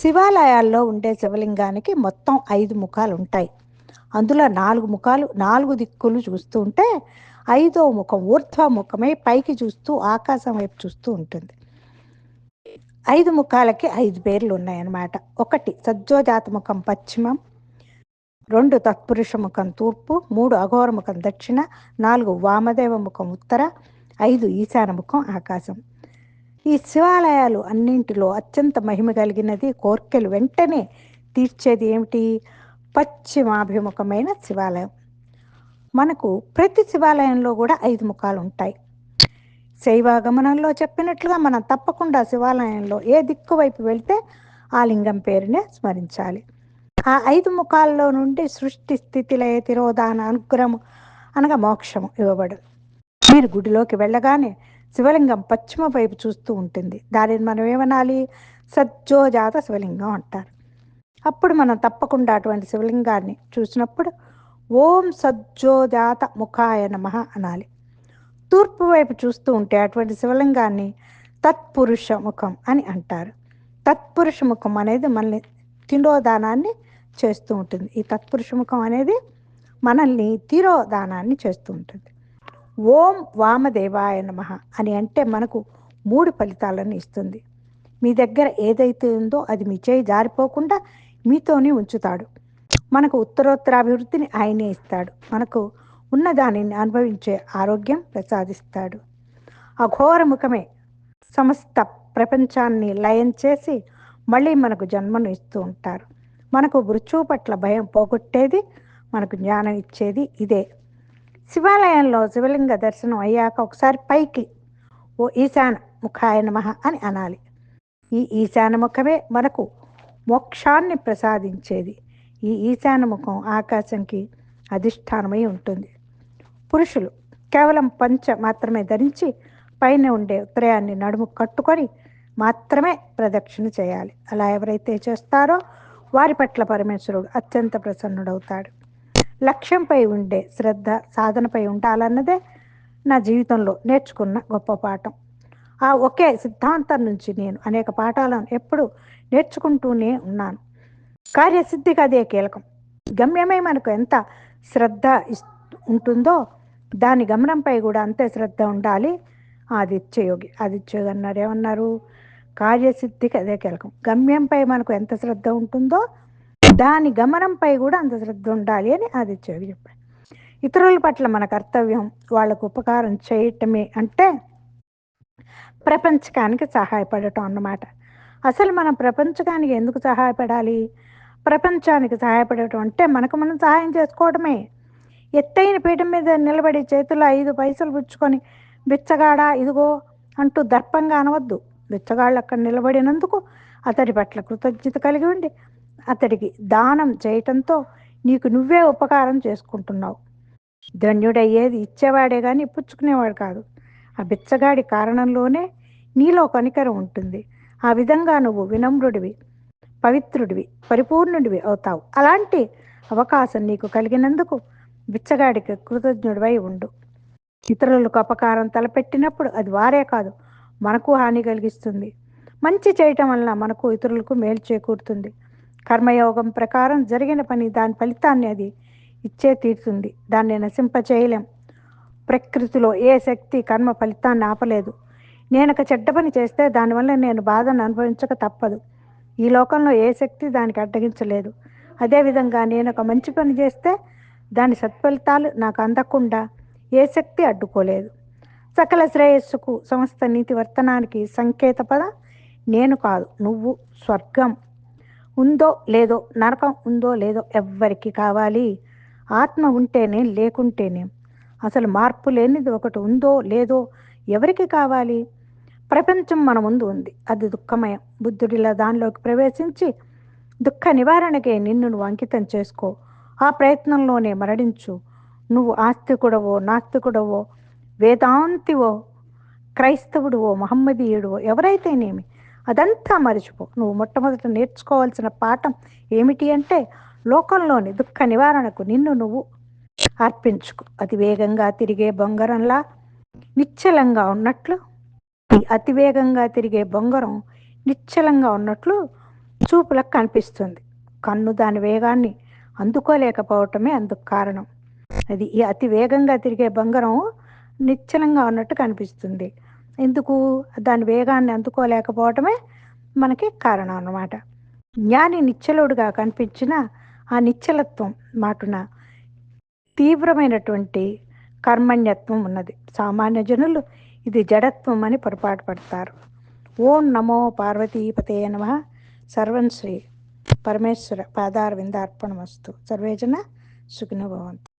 శివాలయాల్లో ఉండే శివలింగానికి మొత్తం ఐదు ముఖాలు ఉంటాయి అందులో నాలుగు ముఖాలు నాలుగు దిక్కులు చూస్తూ ఉంటే ఐదో ముఖం ఊర్ధ్వ ముఖమే పైకి చూస్తూ ఆకాశం వైపు చూస్తూ ఉంటుంది. ఐదు ముఖాలకి ఐదు పేర్లు ఉన్నాయన్నమాట ఒకటి సజ్జోజాత ముఖం పశ్చిమం రెండు తత్పురుష ముఖం తూర్పు మూడు అఘోర ముఖం దక్షిణ నాలుగు వామదేవ ముఖం ఉత్తర ఐదు ఈశాన ముఖం ఆకాశం. ఈ శివాలయాలు అన్నింటిలో అత్యంత మహిమ కలిగినది కోర్కెలు వెంటనే తీర్చేది ఏమిటి? పశ్చిమాభిముఖమైన శివాలయం. మనకు ప్రతి శివాలయంలో కూడా ఐదు ముఖాలు ఉంటాయి. శైవాగమనంలో చెప్పినట్లుగా మనం తప్పకుండా శివాలయంలో ఏ దిక్కు వైపు వెళ్తే ఆ లింగం పేరునే స్మరించాలి. ఆ ఐదు ముఖాల్లో నుండి సృష్టి స్థితి లయ తిరోధాన అనుగ్రహము అనగా మోక్షము ఇవ్వబడు మీరు గుడిలోకి వెళ్ళగానే శివలింగం పశ్చిమ వైపు చూస్తూ ఉంటుంది. దానిని మనం ఏమనాలి? సజ్జోజాత శివలింగం అంటారు. అప్పుడు మనం తప్పకుండా అటువంటి శివలింగాన్ని చూసినప్పుడు ఓం సజ్జోజాత ముఖాయ నమ అనాలి. తూర్పు వైపు చూస్తూ ఉంటే అటువంటి శివలింగాన్ని తత్పురుష ముఖం అని అంటారు. తత్పురుష ముఖం అనేది మనల్ని తిరోదానాన్ని చేస్తూ ఉంటుంది. ఈ తత్పురుష ముఖం అనేది మనల్ని తిరోదానాన్ని చేస్తూ ఉంటుంది. ఓం వామదేవాయ నమ అని అంటే మనకు మూడు ఫలితాలను ఇస్తుంది. మీ దగ్గర ఏదైతే ఉందో అది మీ చేయి జారిపోకుండా మీతోనే ఉంచుతాడు. మనకు ఉత్తరోత్తరాభివృద్ధిని ఆయనే ఇస్తాడు. మనకు ఉన్న దానిని అనుభవించే ఆరోగ్యం ప్రసాదిస్తాడు. అఘోరముఖమే సమస్త ప్రపంచాన్ని లయం చేసి మళ్ళీ మనకు జన్మను ఇస్తూ ఉంటారు. మనకు మృత్యువు పట్ల భయం పోగొట్టేది మనకు జ్ఞానం ఇచ్చేది ఇదే. శివాలయంలో శివలింగ దర్శనం అయ్యాక ఒకసారి పైకి ఓ ఈశాన ముఖాయ నమః అని అనాలి. ఈ ఈశాన ముఖమే మనకు మోక్షాన్ని ప్రసాదించేది. ఈ ఈశాన ముఖం ఆకాశంకి అధిష్టానమై ఉంటుంది. పురుషులు కేవలం పంచ మాత్రమే ధరించి పైన ఉండే ఉత్తరాయాన్ని నడుము కట్టుకొని మాత్రమే ప్రదక్షిణ చేయాలి. అలా ఎవరైతే చేస్తారో వారి పట్ల పరమేశ్వరుడు అత్యంత ప్రసన్నుడవుతాడు. లక్ష్యంపై ఉండే శ్రద్ధ సాధనపై ఉండాలన్నదే నా జీవితంలో నేర్చుకున్న గొప్ప పాఠం. ఆ ఒకే సిద్ధాంతం నుంచి నేను అనేక పాఠాలను ఎప్పుడు నేర్చుకుంటూనే ఉన్నాను. కార్యసిద్ధికి అదే కీలకం. గమ్యమై మనకు ఎంత శ్రద్ధ ఉంటుందో దాని గమనంపై కూడా అంతే శ్రద్ధ ఉండాలి. ఆదిత్యయోగి ఆదిత్యయోగి అన్నారు. ఏమన్నారు? కార్యసిద్ధికి అదే కీలకం. గమ్యంపై మనకు ఎంత శ్రద్ధ ఉంటుందో దాని గమనంపై కూడా అంత శ్రద్ధ ఉండాలి అని ఆదిత్యయోగి చెప్పాడు. ఇతరుల పట్ల మన కర్తవ్యం వాళ్ళకు ఉపకారం చేయటమే అంటే ప్రపంచకానికి సహాయపడటం అన్నమాట. అసలు మనం ప్రపంచకానికి ఎందుకు సహాయపడాలి? ప్రపంచానికి సహాయపడటం అంటే మనకు మనం సహాయం చేసుకోవడమే ఎత్తైన పీఠం మీద నిలబడి చేతిలో ఐదు పైసలు పుచ్చుకొని బిచ్చగాడా ఇదిగో అంటూ దర్పంగా అనవద్దు. బిచ్చగాళ్ళు అక్కడ నిలబడినందుకు అతడి పట్ల కృతజ్ఞత కలిగి ఉండి అతడికి దానం చేయటంతో నీకు నువ్వే ఉపకారం చేసుకుంటున్నావు. ధన్యుడయ్యేది ఇచ్చేవాడే కానీ పుచ్చుకునేవాడు కాదు. ఆ బిచ్చగాడి కారణంలోనే నీలో కనికరం ఉంటుంది. ఆ విధంగా నువ్వు వినమ్రుడివి పవిత్రుడివి పరిపూర్ణుడివి అవుతావు. అలాంటి అవకాశం నీకు కలిగినందుకు బిచ్చగాడికి కృతజ్ఞుడివై ఉండు. ఇతరులకు అపకారం తలపెట్టినప్పుడు అది వారే కాదు మనకు హాని కలిగిస్తుంది. మంచి చేయటం వలన మనకు ఇతరులకు మేలు చేకూరుతుంది. కర్మయోగం ప్రకారం జరిగిన పని దాని ఫలితాన్ని అది ఇచ్చే తీరుతుంది. దాన్ని నశింప చేయలేం ప్రకృతిలో ఏ శక్తి కర్మ ఫలితాన్ని ఆపలేదు. నేను ఒక చెడ్డ పని చేస్తే దానివల్ల నేను బాధను అనుభవించక తప్పదు. ఈ లోకంలో ఏ శక్తి దానికి అడ్డగించలేదు. అదేవిధంగా నేను ఒక మంచి పని చేస్తే దాని సత్ఫలితాలు నాకు అందకుండా ఏ శక్తి అడ్డుకోలేదు. సకల శ్రేయస్సుకు సమస్త నీతి వర్తనానికి సంకేత పద నేను కాదు. నువ్వు స్వర్గం. ఉందో లేదో నరకం ఉందో లేదో ఎవ్వరికి కావాలి. ఆత్మ ఉంటేనే లేకుంటేనే. అసలు మార్పు లేనిది ఒకటి ఉందో లేదో ఎవరికి కావాలి? ప్రపంచం మన ముందు ఉంది. అది దుఃఖమయం. బుద్ధుడిలా దానిలోకి ప్రవేశించి దుఃఖ నివారణకే నిన్ను నువ్వు అంకితం చేసుకో. ఆ ప్రయత్నంలోనే మరణించు. నువ్వు ఆస్తికుడవో నాస్తికుడవో వేదాంతివో క్రైస్తవుడువో మహమ్మదీయుడువో ఎవరైతేనేమి? అదంతా మరిచిపో. నువ్వు మొట్టమొదట నేర్చుకోవాల్సిన పాఠం ఏమిటి అంటే లోకంలోని దుఃఖ నివారణకు నిన్ను నువ్వు అర్పించుకో. అతి వేగంగా తిరిగే బొంగరంలా నిశ్చలంగా ఉన్నట్లు అతి వేగంగా తిరిగే బొంగరం నిశ్చలంగా ఉన్నట్లు చూపులకు కనిపిస్తుంది. కన్ను దాని వేగాన్ని అందుకోలేకపోవటమే అందుకు కారణం. అది ఈ అతి వేగంగా తిరిగే బంగారం నిశ్చలంగా ఉన్నట్టు కనిపిస్తుంది. ఎందుకు? దాని వేగాన్ని అందుకోలేకపోవటమే మనకి కారణం అన్నమాట. జ్ఞాని నిచ్చలుడుగా కనిపించిన ఆ నిశ్చలత్వం మాటున తీవ్రమైనటువంటి కర్మణ్యత్వం ఉన్నది. సామాన్య జనులు ఇది జడత్వం అని పొరపాటు పడతారు. ఓం నమో పార్వతీపతే నమ. సర్వం శ్రీ పరమేశ్వర పాదార విందార్పణమస్తు సర్వేజన సుఖినభవంతు